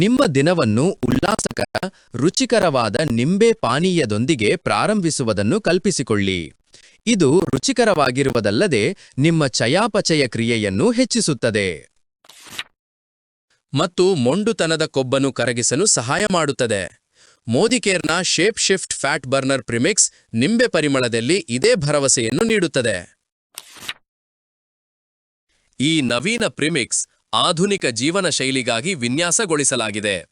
ನಿಮ್ಮ ದಿನವನ್ನು ಉಲ್ಲಾಸಕರ, ರುಚಿಕರವಾದ ನಿಂಬೆ ಪಾನೀಯದೊಂದಿಗೆ ಪ್ರಾರಂಭಿಸುವುದನ್ನು ಕಲ್ಪಿಸಿಕೊಳ್ಳಿ. ಇದು ರುಚಿಕರವಾಗಿರುವುದಲ್ಲದೆ ನಿಮ್ಮ ಚಯಾಪಚಯ ಕ್ರಿಯೆಯನ್ನು ಹೆಚ್ಚಿಸುತ್ತದೆ. ಮತ್ತು ಮೊಂಡುತನದ ಕೊಬ್ಬನ್ನು ಕರಗಿಸಲು ಸಹಾಯ ಮಾಡುತ್ತದೆ. ಮೋದಿಕೇರ್ನ shape shift fat burner premix ನಿಂಬೆ ಪರಿಮಳದಲ್ಲಿ ಇದೇ ಭರವಸೆಯನ್ನು ನೀಡುತ್ತದೆ. ಈ ನವೀನ ಪ್ರಿಮಿಕ್ಸ್ ಆಧುನಿಕ ಜೀವನ ಶೈಲಿಗಾಗಿ ವಿನ್ಯಾಸಗೊಳಿಸಲಾಗಿದೆ.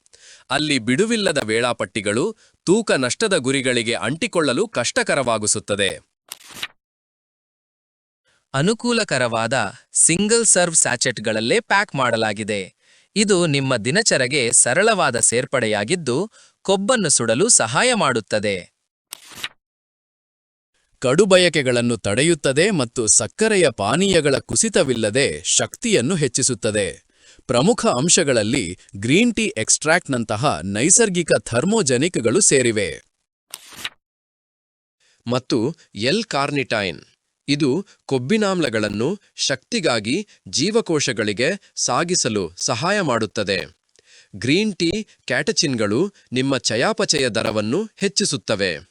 ಅಲ್ಲಿ ಬಿಡುವಿಲ್ಲದ ವೇಳಾಪಟ್ಟಿಗಳು ತೂಕ ನಷ್ಟದ ಗುರಿಗಳಿಗೆ ಅಂಟಿಕೊಳ್ಳಲು ಕಷ್ಟಕರವಾಗಿಸುತ್ತದೆ. ಅನುಕೂಲಕರವಾದ ಸಿಂಗಲ್ ಸರ್ವ್ ಸ್ಯಾಚೆಟ್ಗಳಲ್ಲೇ ಪ್ಯಾಕ್ ಮಾಡಲಾಗಿದೆ. ಇದು ನಿಮ್ಮ ದಿನಚರಗೆ ಸರಳವಾದ ಸೇರ್ಪಡೆಯಾಗಿದ್ದು ಕೊಬ್ಬನ್ನು ಸುಡಲು ಸಹಾಯ ಮಾಡುತ್ತದೆ. ಕಡುಬಯಕೆಗಳನ್ನು ತಡೆಯುತ್ತದೆ ಮತ್ತು ಸಕ್ಕರೆಯ ಪಾನೀಯಗಳ ಕುಸಿತವಿಲ್ಲದೆ ಶಕ್ತಿಯನ್ನು ಹೆಚ್ಚಿಸುತ್ತದೆ. ಪ್ರಮುಖ ಅಂಶಗಳಲ್ಲಿ ಗ್ರೀನ್ ಟೀ ಎಕ್ಸ್ಟ್ರಾಕ್ಟ್ನಂತಹ ನೈಸರ್ಗಿಕ ಥರ್ಮೋಜೆನಿಕ್ಗಳು ಸೇರಿವೆ. ಮತ್ತು ಎಲ್ ಕಾರ್ನಿಟೈನ್ ಇದು ಕೊಬ್ಬಿನಾಮ್ಲಗಳನ್ನು ಶಕ್ತಿಗಾಗಿ ಜೀವಕೋಶಗಳಿಗೆ ಸಾಗಿಸಲು ಸಹಾಯ ಮಾಡುತ್ತದೆ. ಗ್ರೀನ್ ಟೀ ಕ್ಯಾಟಚಿನ್ಗಳು ನಿಮ್ಮ ಚಯಾಪಚಯ ದರವನ್ನು ಹೆಚ್ಚಿಸುತ್ತವೆ.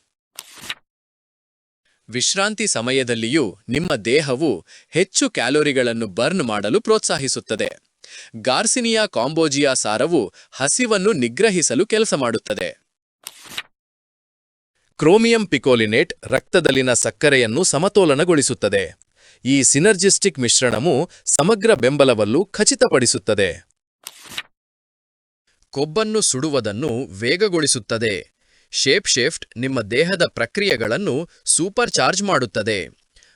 ವಿಶ್ರಾಂತಿ ಸಮಯದಲ್ಲಿಯೂ ನಿಮ್ಮ ದೇಹವು ಹೆಚ್ಚು ಕ್ಯಾಲೋರಿಗಳನ್ನು ಬರ್ನ್ ಮಾಡಲು ಪ್ರೋತ್ಸಾಹಿಸುತ್ತದೆ. ಗಾರ್ಸಿನಿಯಾ ಕಾಂಬೋಜಿಯಾ ಸಾರವು ಹಸಿವನ್ನು ನಿಗ್ರಹಿಸಲು ಕೆಲಸ ಮಾಡುತ್ತದೆ. ಕ್ರೋಮಿಯಂ ಪಿಕೋಲಿನೇಟ್ ರಕ್ತದಲ್ಲಿನ ಸಕ್ಕರೆಯನ್ನು ಸಮತೋಲನಗೊಳಿಸುತ್ತದೆ. ಈ ಸಿನರ್ಜಿಸ್ಟಿಕ್ ಮಿಶ್ರಣವು ಸಮಗ್ರ ಬೆಂಬಲವನ್ನು ಖಚಿತಪಡಿಸುತ್ತದೆ. ಕೊಬ್ಬನ್ನು ಸುಡುವುದನ್ನು ವೇಗಗೊಳಿಸುತ್ತದೆ. ಶೇಪ್ ಶಿಫ್ಟ್ ನಿಮ್ಮ ದೇಹದ ಪ್ರಕ್ರಿಯೆಗಳನ್ನು ಸೂಪರ್ ಚಾರ್ಜ್ ಮಾಡುತ್ತದೆ.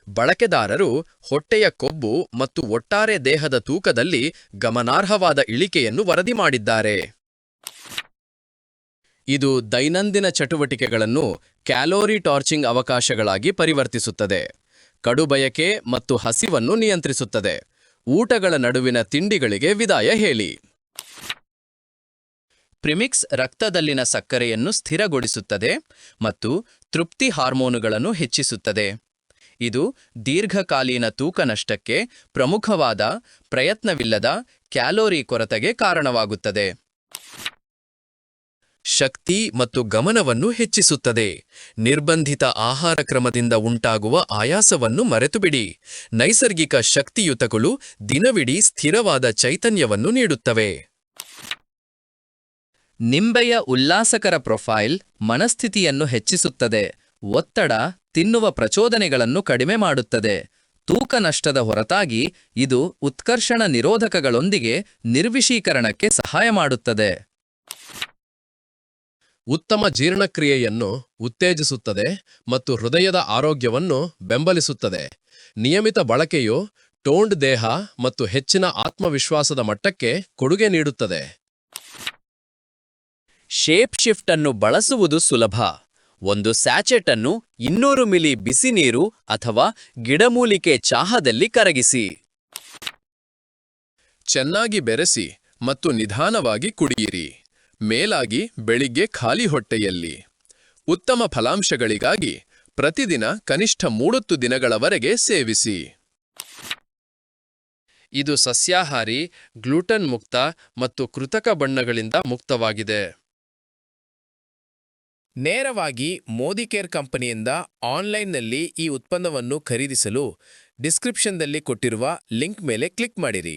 ಬಳಕೆದಾರರು ಹೊಟ್ಟೆಯ ಕೊಬ್ಬು ಮತ್ತು ಒಟ್ಟಾರೆ ದೇಹದ ತೂಕದಲ್ಲಿ ಗಮನಾರ್ಹವಾದ ಇಳಿಕೆಯನ್ನು ವರದಿ ಮಾಡಿದ್ದಾರೆ. ಇದು ದೈನಂದಿನ ಚಟುವಟಿಕೆಗಳನ್ನು ಕ್ಯಾಲೋರಿ ಟಾರ್ಚಿಂಗ್ ಅವಕಾಶಗಳಾಗಿ ಪರಿವರ್ತಿಸುತ್ತದೆ. ಕಡುಬಯಕೆ ಮತ್ತು ಹಸಿವನ್ನು ನಿಯಂತ್ರಿಸುತ್ತದೆ. ಊಟಗಳ ನಡುವಿನ ತಿಂಡಿಗಳಿಗೆ ವಿದಾಯ ಹೇಳಿ. ಪ್ರಿಮಿಕ್ಸ್ ರಕ್ತದಲ್ಲಿನ ಸಕ್ಕರೆಯನ್ನು ಸ್ಥಿರಗೊಳಿಸುತ್ತದೆ ಮತ್ತು ತೃಪ್ತಿ ಹಾರ್ಮೋನುಗಳನ್ನು ಹೆಚ್ಚಿಸುತ್ತದೆ. ಇದು ದೀರ್ಘಕಾಲೀನ ತೂಕ ನಷ್ಟಕ್ಕೆ ಪ್ರಮುಖವಾದ ಪ್ರಯತ್ನವಿಲ್ಲದ ಕ್ಯಾಲೋರಿ ಕೊರತೆಗೆ ಕಾರಣವಾಗುತ್ತದೆ. ಶಕ್ತಿ ಮತ್ತು ಗಮನವನ್ನು ಹೆಚ್ಚಿಸುತ್ತದೆ. ನಿರ್ಬಂಧಿತ ಆಹಾರ ಕ್ರಮದಿಂದ ಉಂಟಾಗುವ ಆಯಾಸವನ್ನು ಮರೆತುಬಿಡಿ. ನೈಸರ್ಗಿಕ ಶಕ್ತಿಯುತಗಳು ದಿನವಿಡೀ ಸ್ಥಿರವಾದ ಚೈತನ್ಯವನ್ನು ನೀಡುತ್ತವೆ. ನಿಂಬೆಯ ಉಲ್ಲಾಸಕರ ಪ್ರೊಫೈಲ್ ಮನಸ್ಥಿತಿಯನ್ನು ಹೆಚ್ಚಿಸುತ್ತದೆ. ಒತ್ತಡ ತಿನ್ನುವ ಪ್ರಚೋದನೆಗಳನ್ನು ಕಡಿಮೆ ಮಾಡುತ್ತದೆ. ತೂಕ ನಷ್ಟದ ಹೊರತಾಗಿ ಇದು ಉತ್ಕರ್ಷಣ ನಿರೋಧಕಗಳೊಂದಿಗೆ ನಿರ್ವಿಷೀಕರಣಕ್ಕೆ ಸಹಾಯ ಮಾಡುತ್ತದೆ. ಉತ್ತಮ ಜೀರ್ಣಕ್ರಿಯೆಯನ್ನು ಉತ್ತೇಜಿಸುತ್ತದೆ ಮತ್ತು ಹೃದಯದ ಆರೋಗ್ಯವನ್ನು ಬೆಂಬಲಿಸುತ್ತದೆ. ನಿಯಮಿತ ಬಳಕೆಯು ಟೋಂಡ್ ದೇಹ ಮತ್ತು ಹೆಚ್ಚಿನ ಆತ್ಮವಿಶ್ವಾಸದ ಮಟ್ಟಕ್ಕೆ ಕೊಡುಗೆ ನೀಡುತ್ತದೆ. ಶೇಪ್ ಶಿಫ್ಟ್ ಅನ್ನು ಬಳಸುವುದು ಸುಲಭ. ಒಂದು ಸ್ಯಾಚೆಟ್ ಅನ್ನು ಇನ್ನೂರು ಮಿಲಿ ಬಿಸಿ ನೀರು ಅಥವಾ ಗಿಡಮೂಲಿಕೆ ಚಾಹದಲ್ಲಿ ಕರಗಿಸಿ. ಚೆನ್ನಾಗಿ ಬೆರೆಸಿ ಮತ್ತು ನಿಧಾನವಾಗಿ ಕುಡಿಯಿರಿ. ಮೇಲಾಗಿ ಬೆಳಿಗ್ಗೆ ಖಾಲಿ ಹೊಟ್ಟೆಯಲ್ಲಿ. ಉತ್ತಮ ಫಲಾಂಶಗಳಿಗಾಗಿ ಪ್ರತಿದಿನ ಕನಿಷ್ಠ ಮೂವತ್ತು ದಿನಗಳವರೆಗೆ ಸೇವಿಸಿ. ಇದು ಸಸ್ಯಾಹಾರಿ, ಗ್ಲೂಟನ್ ಮುಕ್ತ ಮತ್ತು ಕೃತಕ ಬಣ್ಣಗಳಿಂದ ಮುಕ್ತವಾಗಿದೆ. ನೇರವಾಗಿ ಮೋದಿ ಕೇರ್ ಕಂಪನಿಯಿಂದ ಆನ್ಲೈನ್ನಲ್ಲಿ ಈ ಉತ್ಪನ್ನವನ್ನು ಖರೀದಿಸಲು ಡಿಸ್ಕ್ರಿಪ್ಷನ್ದಲ್ಲಿ ಕೊಟ್ಟಿರುವ ಲಿಂಕ್ ಮೇಲೆ ಕ್ಲಿಕ್ ಮಾಡಿರಿ.